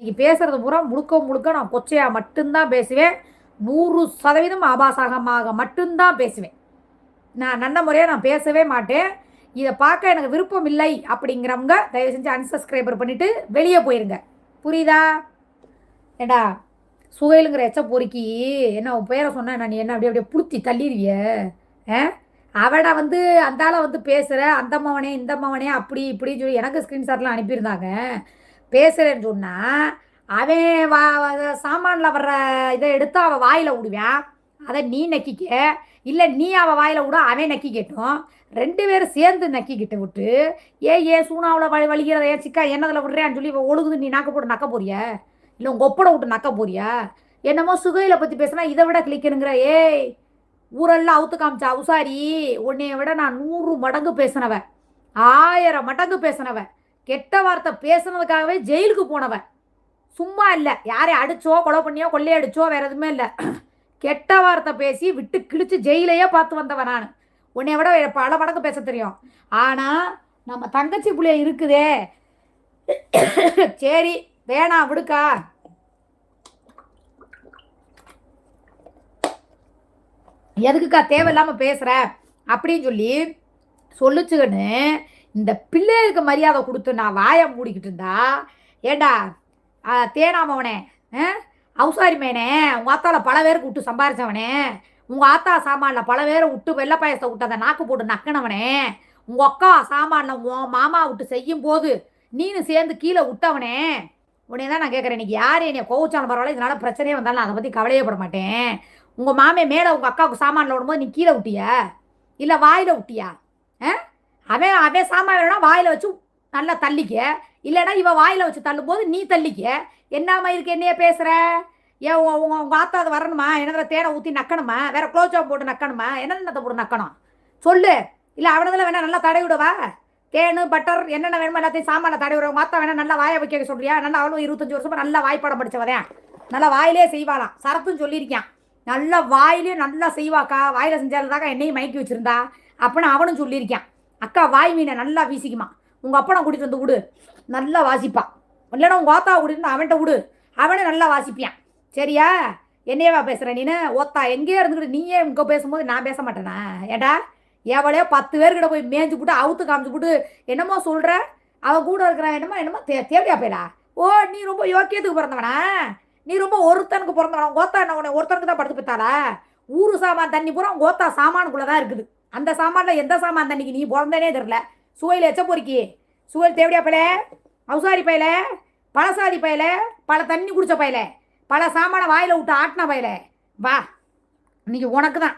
இன்னைக்கு பேசுறது பூரா முழுக்க முழுக்க நான் கொச்சையாக மட்டும்தான் பேசுவேன். நூறு சதவீதம் ஆபாசகமாக மட்டும்தான் பேசுவேன். நான் நல்ல முறையாக நான் பேசவே மாட்டேன். இதை பார்க்க எனக்கு விருப்பம் இல்லை அப்படிங்கிறவங்க தயவு செஞ்சு அன்சப்ஸ்கிரைபர் பண்ணிவிட்டு வெளியே போயிருங்க. புரியுதா? ஏண்டா சுகையிலுங்கிற எச்ச பொறுக்கி என்ன உன் பேரை சொன்ன நான் நீ என்ன அப்படியே அப்படியே புளுத்தி தள்ளிடுவிய? ஆ? வந்து அந்தால வந்து பேசுகிற அந்த மவனே இந்த மவனே அப்படி இப்படின்னு சொல்லி எனக்கு ஸ்க்ரீன்ஷாட்லாம் அனுப்பியிருந்தாங்க. பேசுகிறேன்னு சொன்னால் அவன் வா சாமானில் வர்ற இதை எடுத்து அவள் வாயில் விடுவான் அதை நீ நக்கிக்க. இல்லை நீ அவள் வாயில் விட அவன் நக்கிக்கட்டும் ரெண்டு பேரும் சேர்ந்து நக்கிக்கிட்டு விட்டு ஏ ஏ சூனாவில் வழி வலிக்கிறத ஏன் சிக்கா என்னதில் விடுறேன்னு சொல்லி ஒழுகுது நீ நாக்க போட்டு நக்க போறியா? இல்லை உங்கள் ஒப்படை விட்டு நக்க போறியா? என்னமோ சுகையில் பற்றி பேசினா இதை விட கிளிக்கணுங்கிற ஏய் ஊரெல்லாம் அவுத்து காமிச்சா உசாரி உன்னைய விட நான் நூறு மடங்கு பேசினவன். ஆயிரம் மடங்கு பேசினவன். கெட்ட வார்த்தை பேசுனதுக்காகவே ஜெயிலுக்கு போனவன். சும்மா இல்லை. யாரை அடிச்சோ கொலை பண்ணியோ கொள்ளையடிச்சோ வேற எதுவுமே இல்லை. கெட்ட வார்த்தை பேசி விட்டு கிழிச்சு ஜெயிலையே பார்த்து வந்தவன் நான். உன்னை விட பல மடங்கு பேச தெரியும். ஆனால் நம்ம தங்கச்சி புள்ளிய இருக்குதே. சரி வேணாம் விடுக்கா. எதுக்குக்கா தேவையில்லாமல் பேசுகிற அப்படின்னு சொல்லி சொல்லிச்சுக்கன்னு இந்த பிள்ளைகளுக்கு மரியாதை கொடுத்து நான் வாயை மூடிக்கிட்டு இருந்தா ஏண்டா ஆ, தேனாமவனே ஆ? அவுசாரி மேனே உங்கள் ஆத்தாவில் பல பேருக்கு விட்டு சம்பாரிச்சவனே உங்கள் ஆத்தா சாமானில் பல பேரை விட்டு வெள்ளை பாயசத்தை விட்டு அந்த நாக்கு போட்டு நக்கினவனே உங்கள் அக்கா சாமானில் உன் மாமா விட்டு செய்யும் போது நீனு சேர்ந்து கீழே விட்டவனே உடனே தான் நான் கேட்குறேன் இன்னைக்கு யார் என்னை கோவச்சாலும் பரவாயில்ல இதனால் பிரச்சனையே வந்தாலும் நான் அதை பற்றி கவலையே பட மாட்டேன். உங்கள் மாமே மேலே உங்கள் அக்காவுக்கு சாமானில் விடும்போது நீ கீழே விட்டியா? இல்லை வாயில் விட்டியா? ஆ? அவன் அவன் சாமான் வேணும்னா வாயில் வச்சு நல்லா தள்ளிக்க. இல்லைன்னா இவன் வாயில் வச்சு தள்ளும்போது நீ தள்ளிக்க. என்னம்மா இதுக்கு என்னைய பேசுகிற ஏன் உங்க உங்க உங்கள் ஆத்தா அது வரணுமா? என்னதில் தேனை ஊற்றி நக்கணுமா? வேற க்ளோஸ் போட்டு நக்கணுமா? என்னென்னத்தை போட்டு நக்கணும்? சொல்லு. இல்லை அவனதில் வேணா நல்லா தடை விடுவா. தேனு பட்டர் என்னென்ன வேணுமோ எல்லாத்தையும் சாமான தடவி விடுவோம் மாத்தா வேணா நல்லா வாயை வைக்க சொல்றியா? நல்லா அவளும் இருபத்தஞ்சி வருஷமாக நல்லா வாய்ப்பாடம் படிச்சவதேன் நல்லா வாயிலே செய்வாளாம். சரத்தும் சொல்லியிருக்கான். நல்லா வாயிலே நல்லா செய்வாக்கா. வாயில் செஞ்சால்தாக்கா என்னையும் மயக்கி வச்சிருந்தா. அப்படின்னு அவனும் சொல்லியிருக்கான். அக்கா வாய் மீனை நல்லா வீசிக்குமா. உங்கள் அப்பனை கூட்டிகிட்டு வந்து விடு. நல்லா வாசிப்பான் இல்லைன்னா உங்கள் ஓத்தாவை கூட்டிட்டு வந்து அவன்கிட்ட விடு. அவனே நல்லா வாசிப்பியான் சரியா? என்னையவா பேசுகிற நீனு? ஓத்தா எங்கேயோ இருந்துக்கிட்டு நீயே இங்கே பேசும்போது நான் பேச மாட்டேனா? ஏடா எவளையோ பத்து பேர்கிட்ட போய் மேய்ஞ்சு போட்டு அவுத்து காமிச்சு போட்டு என்னமோ சொல்கிற அவன் கூட இருக்கிறான் என்னமோ என்னமோ தே தேவையா போயிடா. ஓ நீ ரொம்ப யோக்கியத்துக்கு பிறந்தவனா? நீ ரொம்ப ஒருத்தனுக்கு பிறந்தவனா? கோத்தா ஓத்தா என்ன உன்னை ஒருத்தனுக்கு தான் படுத்து பார்த்தாளா ஊரு சாமான் தண்ணி பூரா உங்கள் ஓத்தா சாமானுக்குள்ளே தான் இருக்குது. அந்த சாமானில் எந்த சாமான் தண்ணிக்கு நீ பிறந்தனே தெரில சுவையில் எச்ச பொறுக்கி. சுவையில் தேவடியா பையல? அவுசாரி பையல? பழசாதி பையல? பல தண்ணி குடித்த பையல? பல சாமான வாயில் விட்டு ஆட்டின பையல? வா. இன்னைக்கு உனக்கு தான்